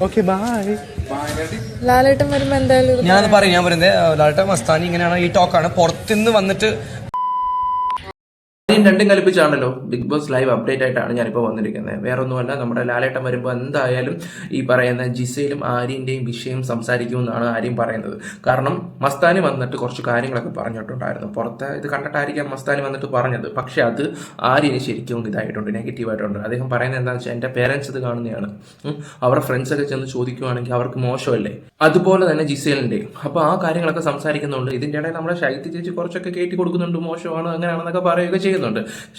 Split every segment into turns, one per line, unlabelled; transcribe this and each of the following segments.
Okay bye
ലാലേട്ടൻ വരുമ്പോ എന്തായാലും
ഞാൻ പറയും ഞാൻ പറയുന്നത് ലാലേട്ടൻ മസ്താനി ഇങ്ങനെയാണ് ഈ ടോക്കാണ് പുറത്തുനിന്ന് വന്നിട്ട്
ആദ്യം രണ്ടും കൽപ്പിച്ചാണല്ലോ. ബിഗ് ബോസ് ലൈവ് അപ്ഡേറ്റ് ആയിട്ടാണ് ഞാനിപ്പോൾ വന്നിരിക്കുന്നത്. വേറെ ഒന്നുമല്ല നമ്മുടെ ലാലേട്ടൻ വരുമ്പോൾ എന്തായാലും ഈ പറയുന്ന ജിസയിലും ആര്യന്റെയും വിഷയം സംസാരിക്കുമെന്നാണ് ആര്യം പറയുന്നത്. കാരണം മസ്താനി വന്നിട്ട് കുറച്ച് കാര്യങ്ങളൊക്കെ പറഞ്ഞിട്ടുണ്ടായിരുന്നു. പുറത്ത് ഇത് കണ്ടിട്ടായിരിക്കാം മസ്താനി വന്നിട്ട് പറഞ്ഞത്. പക്ഷേ അത് ആര്യന് ശരിക്കും ഇതായിട്ടുണ്ട് നെഗറ്റീവായിട്ടുണ്ട്. അദ്ദേഹം പറയുന്നത് എന്താണെന്ന് വെച്ചാൽ എന്റെ പേരൻസ് ഇത് കാണുന്നതാണ്. അവരുടെ ഫ്രണ്ട്സൊക്കെ ചെന്ന് ചോദിക്കുവാണെങ്കിൽ അവർക്ക് മോശമല്ലേ? അതുപോലെ തന്നെ ജിസേലിന്റെ അപ്പോൾ ആ കാര്യങ്ങളൊക്കെ സംസാരിക്കുന്നുണ്ട്. ഇതിന്റെ ഇടയിൽ നമ്മുടെ ശൈത്യ ചേച്ചി കുറച്ചൊക്കെ കയറ്റി കൊടുക്കുന്നുണ്ട് മോശമാണ് അങ്ങനെയാണെന്നൊക്കെ പറയുകയൊക്കെ ചെയ്യുന്നുണ്ട്.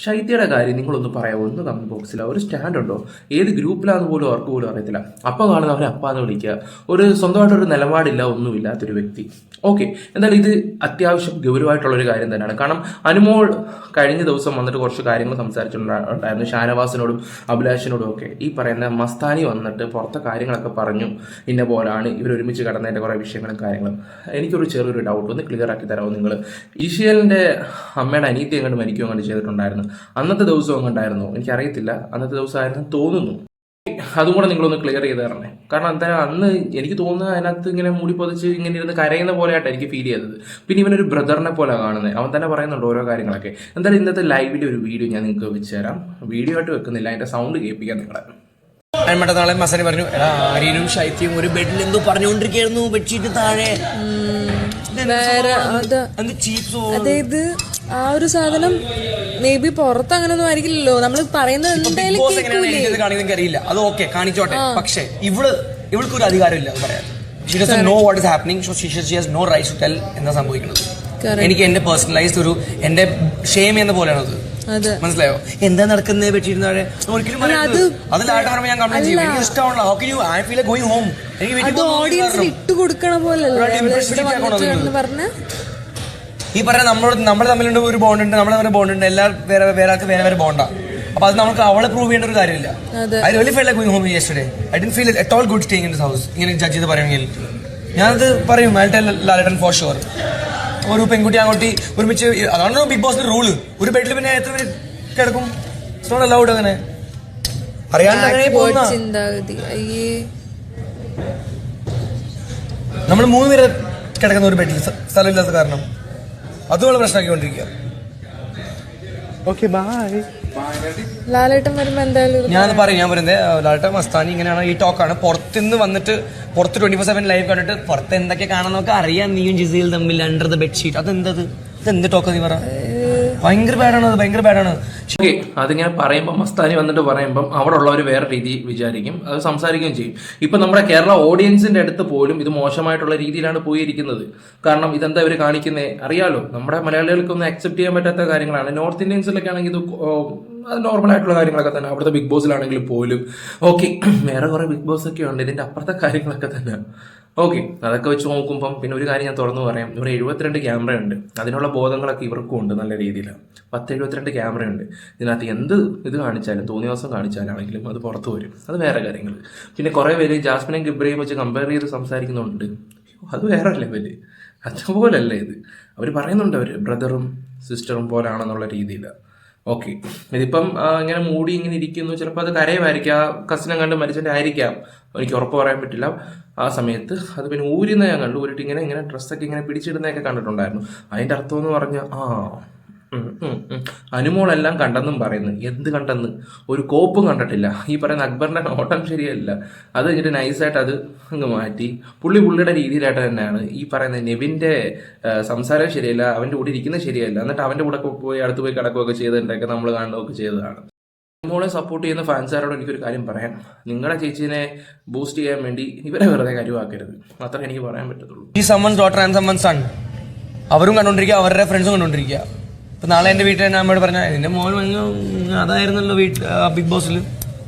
ശൈത്യയുടെ കാര്യം നിങ്ങളൊന്ന് പറയാമോ? ഒന്ന് കമന്റ് ബോക്സിൽ ഒരു സ്റ്റാൻഡ് ഉണ്ടോ? ഏത് ഗ്രൂപ്പിലാന്ന് പോലും അവർക്ക് പോലും അറിയത്തില്ല. അപ്പം കാണുന്ന അവരെ അപ്പാന്ന് വിളിക്കുക. ഒരു സ്വന്തമായിട്ടൊരു നിലപാടില്ല ഒന്നുമില്ലാത്തൊരു വ്യക്തി. ഓക്കെ എന്നാൽ ഇത് അത്യാവശ്യം ഗൗരവമായിട്ടുള്ള ഒരു കാര്യം തന്നെയാണ്. കാരണം അനുമോൾ കഴിഞ്ഞ ദിവസം വന്നിട്ട് കുറച്ച് കാര്യങ്ങൾ സംസാരിച്ചിട്ടുണ്ടായിരുന്നു ഷാനവാസിനോടും അഭിലാഷിനോടും ഒക്കെ. ഈ പറയുന്ന മസ്താനി വന്നിട്ട് പുറത്തെ കാര്യങ്ങളൊക്കെ പറഞ്ഞു. ഇന്ന പോലാണ്. ഇവർ ഒരുമിച്ച് കടന്നതിന്റെ കുറേ വിഷയങ്ങളും കാര്യങ്ങളും. എനിക്കൊരു ചെറിയൊരു ഡൗട്ട് ഒന്ന് ക്ലിയർ ആക്കി തരാമോ നിങ്ങൾ ഈശ്വലിന്റെ അമ്മയുടെ അനീതി എങ്ങോട്ട് മരിക്കുകയോ അങ്ങോട്ട് ചെയ്തിട്ടുണ്ടായിരുന്നു. അന്നത്തെ ദിവസം അങ്ങോട്ടായിരുന്നു എനിക്കറിയത്തില്ല. അന്നത്തെ ദിവസമായിരുന്നു തോന്നുന്നു. അതും കൂടെ നിങ്ങളൊന്ന് ക്ലിയർ ചെയ്ത് തരണേ. കാരണം എന്താ അന്ന് എനിക്ക് തോന്നുന്നത് അതിനകത്ത് ഇങ്ങനെ മൂടി പൊതിച്ച് ഇങ്ങനെ ഇരുന്ന് കരയുന്ന പോലെയായിട്ട് എനിക്ക് ഫീൽ ചെയ്തത്. പിന്നെ ഇവനൊരു ബ്രദറിനെ പോലെ കാണുന്നത് അവൻ തന്നെ പറയുന്നുണ്ട് ഓരോ കാര്യങ്ങളൊക്കെ. എന്തായാലും ഇന്നത്തെ ലൈവിന്റെ ഒരു വീഡിയോ ഞാൻ നിങ്ങൾക്ക് വെച്ച് തരാം. വീഡിയോ ആയിട്ട് വെക്കുന്നില്ല. അതിന്റെ സൗണ്ട് കേൾപ്പിക്കാൻ നിങ്ങളെ.
മറ്റന്നാളെ മസാനി പറഞ്ഞു എടാ ആര്യനും ശൈത്യവും ഒരു ബെഡിൽ എന്തോ പറഞ്ഞുകൊണ്ടിരിക്കുകയായിരുന്നു ബെഡ്ഷീറ്റ് താഴെ.
അതായത് ആ ഒരു സാധനം മേ ബി പുറത്ത് അങ്ങനൊന്നും ആയിരിക്കില്ലല്ലോ. നമ്മൾ പറയുന്നത് എന്തായാലും കേൾക്കൂലേ
എനിക്കത് കാണിക്കുന്നത് അത് ഓക്കെ കാണിച്ചോട്ടെ. പക്ഷേ ഇവൾ ഇവൾക്ക് ഒരു അധികാരമില്ല അത് പറയാൻ she doesn't know what is happening so she she has no right to tell എന്താ സംഭവിക്കുന്നത്. എനിക്ക് എന്റെ പേഴ്സണലൈസ്ഡ് ഒരു എന്റെ ഷെയിം എന്ന പോലെയാണ് അത്. മനസ്സിലായോ? എന്താ നടക്കുന്നത് ഒരിക്കലും പറയുമ്പോൾ ഞാൻ ചെയ്യും. എനിക്ക് ഇഷ്ടമാണല്ലോ how can you I feel going home എനിക്ക്
ഓഡിയൻസിന്. ഇട്ട് കൊടുക്കണ പോലല്ലോ?
ഈ പറഞ്ഞ നമ്മളോട് നമ്മൾ തമ്മിലുണ്ട് ഒരു ബോണ്ട് ഉണ്ട് നമ്മൾ തമ്മിൽ ബോണ്ട് ഉണ്ട് എല്ലാ വേറെ വേറെ ആൾക്ക് വേറെ വേറെ ബോണ്ടാ അപ്പൊ അത് നമുക്ക് അവളെ പ്രൂവ് ചെയ്യേണ്ട ഒരു കാര്യമില്ല. I really feel like going home yesterday I D feel at all good staying in this house ഇങ്ങനെ ജഡ്ജ് ചെയ്ത് പറയുമെങ്കിൽ ഞാനത് പറയും I tell Lalettan for sure ഒരു പെൺകുട്ടി അങ്ങോട്ട് ഒരുമിച്ച് അതാണ് ബിഗ് ബോസിന്റെ റൂൾ ഒരു ബെഡിൽ പിന്നെ എത്ര പേര് കിടക്കും? ഇറ്റ്സ് നോട്ട് അലൗഡ് അങ്ങനെ. അറിയാണ്ട് അങ്ങനെ പോകുന്ന.
ചിന്താഗതി. അയ്യേ.
നമ്മൾ മൂന്ന് പേര് കിടക്കുന്ന ഒരു ബെഡിൽ സ്ഥലമില്ലാത്ത കാരണം. അതുപോലെ പ്രശ്നമാക്കിക്കൊണ്ടിരിക്കുക.
ഓക്കെ ബായ്
ലാലേട്ടൻ വരുമ്പോ എന്തായാലും ഇത്
ഞാൻ പറയും ഞാൻ പറയുന്നത് ലാൽട്ട മസ്താനി ഇങ്ങനെയാണ് ഈ ടോക്കാണ് പുറത്തുനിന്ന് വന്നിട്ട് പുറത്ത് ട്വന്റി ഫോർ സെവൻ ലൈവ് കണ്ടിട്ട് പുറത്ത് എന്തൊക്കെ കാണാന്നൊക്കെ അറിയാം നീയും ജിസയിൽ തമ്മിൽ അണ്ടർ ദ ബെഡ്ഷീറ്റ് അതെന്തത്? എന്ത് ടോക്ക് നീ പറ? ഭയങ്കര ബാഡാണ് അത് ഭയങ്കര ബാഡാണ്
അതിങ്ങനെ പറയുമ്പോൾ മസ്താനി വന്നിട്ട് പറയുമ്പം അവിടെ ഉള്ളവർ വേറെ രീതി വിചാരിക്കും. അത് സംസാരിക്കുകയും ചെയ്യും. ഇപ്പൊ നമ്മുടെ കേരള ഓഡിയൻസിന്റെ അടുത്ത് പോലും ഇത് മോശമായിട്ടുള്ള രീതിയിലാണ് പോയിരിക്കുന്നത്. കാരണം ഇതെന്താ ഇവർ കാണിക്കുന്നത് അറിയാലോ നമ്മുടെ മലയാളികൾക്കൊന്നും അക്സെപ്റ്റ് ചെയ്യാൻ പറ്റാത്ത കാര്യങ്ങളാണ്. നോർത്ത് ഇന്ത്യൻസിലൊക്കെ ആണെങ്കിൽ ഇത് ആയിട്ടുള്ള കാര്യങ്ങളൊക്കെ തന്നെ. അവിടുത്തെ ബിഗ് ബോസിലാണെങ്കിൽ പോലും. ഓക്കെ വേറെ കുറെ ബിഗ് ബോസ് ഒക്കെ ഉണ്ട്. ഇതിന്റെ അപ്പുറത്തെ കാര്യങ്ങളൊക്കെ തന്നെ. ഓക്കെ അതൊക്കെ വെച്ച് നോക്കുമ്പം പിന്നെ ഒരു കാര്യം ഞാൻ തുറന്നു പറയാം. ഇവിടെ എഴുപത്തിരണ്ട് ക്യാമറ ഉണ്ട്. അതിനുള്ള ബോധങ്ങളൊക്കെ ഇവർക്കും ഉണ്ട് നല്ല രീതിയിൽ പത്ത് എഴുപത്തിരണ്ട് ക്യാമറ ഉണ്ട്. ഇതിനകത്ത് എന്ത് ഇത് കാണിച്ചാലും തോന്നിയ ദിവസം കാണിച്ചാലാണെങ്കിലും അത് പുറത്തു വരും. അത് വേറെ കാര്യങ്ങൾ പിന്നെ കുറേ പേര് ജാസ്മിനെയും ഗിബ്രയും വെച്ച് കമ്പയർ ചെയ്ത് സംസാരിക്കുന്നുണ്ട്. അത് വേറെ ലെവൽ അതുപോലല്ല ഇത്. അവർ പറയുന്നുണ്ട് അവർ ബ്രദറും സിസ്റ്ററും പോലാണെന്നുള്ള രീതിയിൽ ഓക്കെ ഇതിപ്പം ഇങ്ങനെ മൂടി ഇങ്ങനെ ഇരിക്കുന്നു. ചിലപ്പോൾ അത് കരയുമായിരിക്കും. കസിനെ കണ്ട് മരിച്ചതിന്റെ ആയിരിക്കാം. എനിക്ക് ഉറപ്പ് പറയാൻ പറ്റില്ല. ആ സമയത്ത് അത് പിന്നെ ഊരുന്ന ഞാൻ കണ്ടു. ഊരിട്ട് ഇങ്ങനെ ഇങ്ങനെ ഡ്രസ്സൊക്കെ ഇങ്ങനെ പിടിച്ചിടുന്നതൊക്കെ കണ്ടിട്ടുണ്ടായിരുന്നു. അതിന്റെ അർത്ഥം എന്ന് പറഞ്ഞാൽ ആ. അനുമോളെല്ലാം കണ്ടെന്നും പറയുന്നു. എന്ത് കണ്ടെന്ന്? ഒരു കോപ്പും കണ്ടിട്ടില്ല. ഈ പറയുന്ന അക്ബറിന്റെ നോട്ടം ശരിയല്ല. അത് കഴിഞ്ഞിട്ട് നൈസായിട്ട് അത് അങ്ങ് മാറ്റി. പുള്ളി പുള്ളിയുടെ രീതിയിലായിട്ട് തന്നെയാണ്. ഈ പറയുന്ന നെവിന്റെ സംസാരം ശരിയല്ല അവന്റെ കൂടെ ഇരിക്കുന്നത് ശരിയല്ല. എന്നിട്ട് അവന്റെ കൂടെ പോയി അടുത്ത് പോയി കിടക്കുകയൊക്കെ ചെയ്തതിന്റെയൊക്കെ നമ്മൾ കാണുകയൊക്കെ ചെയ്തതാണ്. മോളെ സപ്പോർട്ട് ചെയ്യുന്ന ഫാൻസാരോട് എനിക്കൊരു കാര്യം പറയാം നിങ്ങളുടെ ചേച്ചീനെ ബൂസ്റ്റ് ചെയ്യാൻ വേണ്ടി ഇവരെ വെറുതെ കരുവാക്കരുത്. മാത്രമേ എനിക്ക് പറയാൻ പറ്റത്തുള്ളൂ.
ഈ ആൻഡ് സൺ അവരും കണ്ടോണ്ടിരിക്കുക അവരുടെ ഫ്രണ്ട്സും കണ്ടോണ്ടിരിക്കുക ഇപ്പൊ നാളെ എന്റെ വീട്ടിൽ തന്നെ അമ്മയോട് പറഞ്ഞ എന്റെ മോൻ അതായിരുന്നല്ലോ വീട്ടിൽ ബിഗ് ബോസിൽ.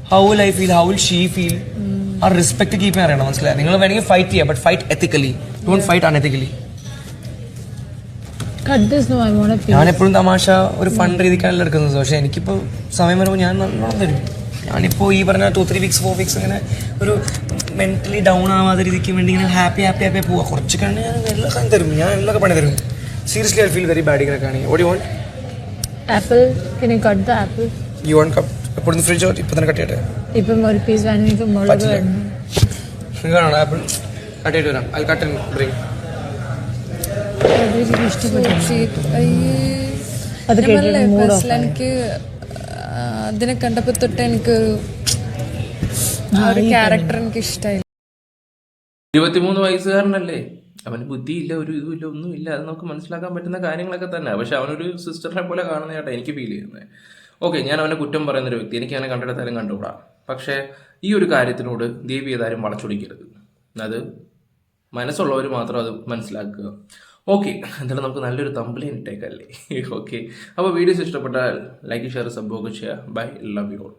How will I feel how will she feel ആ റെസ്പെക്ട് കീപ്പ് ചെയ്യാൻ അറിയണം മനസ്സിലായി? നിങ്ങൾ വേണമെങ്കിൽ ഫൈറ്റ് ചെയ്യാം but fight ethically don't fight unethically എപ്പോഴും തമാശ ഒരു ഫണ്ട് രീതിക്കാണല്ലോ എടുക്കുന്നത്. പക്ഷെ എനിക്കിപ്പോ സമയം വരുമ്പോൾ ഞാൻ നല്ലോണം തരും ഞാനിപ്പോ ഈ പറഞ്ഞ two three weeks four weeks അങ്ങനെ ഒരു മെന്റലി ഡൗൺ ആവാതെ രീതിക്ക് വേണ്ടി ഇങ്ങനെ ഹാപ്പി ഹാപ്പി ഹാപ്പി പോവാ. കുറച്ച് കണ്ട് ഞാൻ എല്ലാ തരും. ഞാൻ എല്ലാ പണി തരും. Seriously I feel very bad ഇങ്ങനെ കാണി ഓടി want
Apple, can you cut the apple?
You want cup എപ്പോഴും ഫ്രിഡ്ജ് ഇപ്പൊ തന്നെ കട്ട് ചെയ്യട്ടെ?
ഇപ്പം ഒരു പീസ് വേണമെങ്കിൽ മുളക്
പറ്റില്ല.
വേണം.
കാണണം ആപ്പിൾ കട്ട് ചെയ്തിട്ട് വരാം. അത് കട്ട് ബ്രിങ്
അതിലേക്ക് ഇഷ്ടപ്പെട്ടു.
അത്
അത് കേട്ടിട്ട് mood off ആയി.
എനിക്ക് ആ, അതിനെ കണ്ടപ്പോ തൊട്ട് എനിക്ക് ആ ഒരു ക്യാരക്ടർ എനിക്ക് ഇഷ്ടമായി
ഇരുപത്തിമൂന്ന് വയസ്സുകാരനല്ലേ? അവന് ബുദ്ധിയില്ല ഒരു ഇതുമില്ല ഒന്നുമില്ല അത് നമുക്ക് മനസ്സിലാക്കാൻ പറ്റുന്ന കാര്യങ്ങളൊക്കെ തന്നെ പക്ഷെ അവനൊരു സിസ്റ്ററിനെ പോലെ കാണുന്നതായിട്ട് എനിക്ക് ഫീൽ ചെയ്യുന്നത് ഓക്കെ ഞാൻ അവനെ കുറ്റം പറയുന്ന ഒരു വ്യക്തി. എനിക്ക് അവനെ കണ്ടെടുത്താലും കണ്ടുകൂടാ. പക്ഷേ ഈ ഒരു കാര്യത്തിനോട് ദേവി ഏതായാലും വളച്ചൊടിക്കരുത്. അത് മനസ്സുള്ളവർ മാത്രം അത് മനസ്സിലാക്കുക. ഓക്കെ എന്തായാലും നമുക്ക് നല്ലൊരു തമ്പ്ലൈൻ ഇട്ടേക്കല്ലേ? ഓക്കെ അപ്പോൾ വീഡിയോസ് ഇഷ്ടപ്പെട്ടാൽ ലൈക്ക് ഷെയർ സബ്ബോക്ക് ചെയ്യുക. Bye love you all